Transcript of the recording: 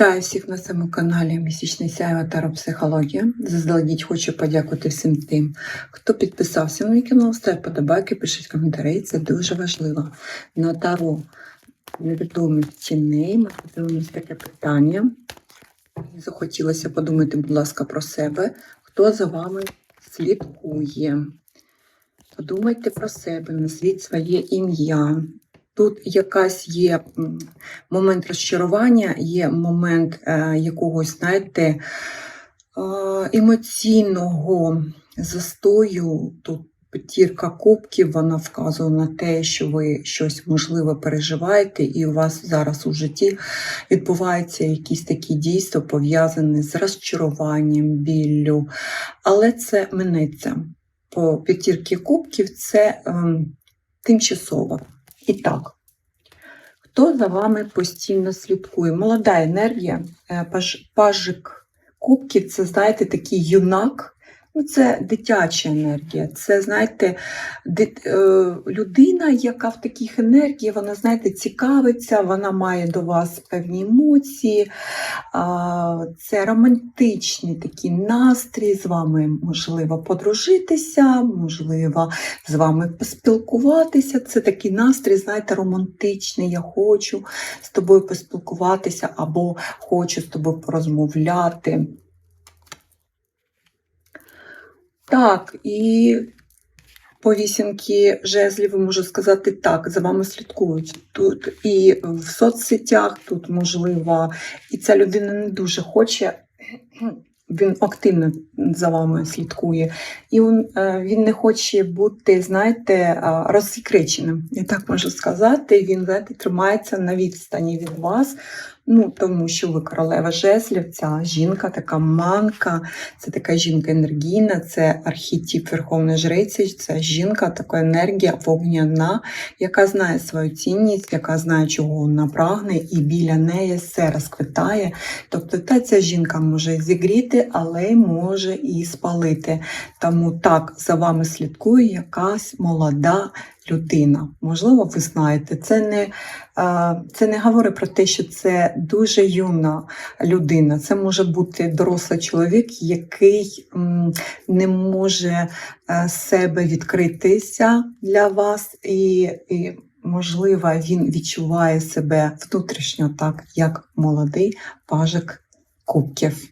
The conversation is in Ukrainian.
Вітаю всіх на цьому каналі Місячний Сяйва Таропсихологія. Заздалегідь хочу подякувати всім тим, хто підписався на мій канал, ставив подобайки, пишіть коментарі. Це дуже важливо. На Таро невідомих тіней ми подивимося таке питання. Захотілося подумати, будь ласка, про себе, хто за вами слідкує. Подумайте про себе, назвіть своє ім'я. Тут якась є момент розчарування, є момент е, якогось, знаєте, е, емоційного застою. Тут п'ятірка кубків, вона вказує на те, що ви щось можливо переживаєте, і у вас зараз у житті відбуваються якісь такі дійства, пов'язані з розчаруванням, біллю. Але це минеться. По п'ятірки кубків це ем, тимчасово. І так, хто за вами постійно слідкує? Молода енергія, е, паж, пажик кубків це, знаєте, такий юнак. Ну, це дитяча енергія. Це, знаєте, дит, е, людина, яка в таких енергіях, вона, знаєте, цікавиться, вона має до вас певні емоції. Це романтичний такий настрій, з вами можливо подружитися, можливо, з вами поспілкуватися. Це такий настрій, знаєте, романтичний. Я хочу з тобою поспілкуватися або хочу з тобою порозмовляти. Так, і по вісімки жезлів можу сказати так, за вами слідкують. Тут і в соцсетях, тут можливо, і ця людина не дуже хоче. Він активно за вами слідкує, і він, е, не хоче бути, знаєте, е, розсекреченим, я так можу сказати. Він знаєте, тримається на відстані від вас. Ну, тому що ви королева жезлів, ця жінка, така манка, це така жінка енергійна, це архетип Верховної Жриці, це жінка, така енергія вогняна, яка знає свою цінність, яка знає, чого вона прагне, і біля неї все розквітає. Тобто та ця жінка може зігріти, але може і спалити. Тому так за вами слідкує якась молода людина. Можливо, ви знаєте, це не, це не говорить про те, що це дуже юна людина. Це може бути дорослий чоловік, який не може е, себе відкритися для вас, і, і можливо, він відчуває себе внутрішньо так, як молодий пажик кубків.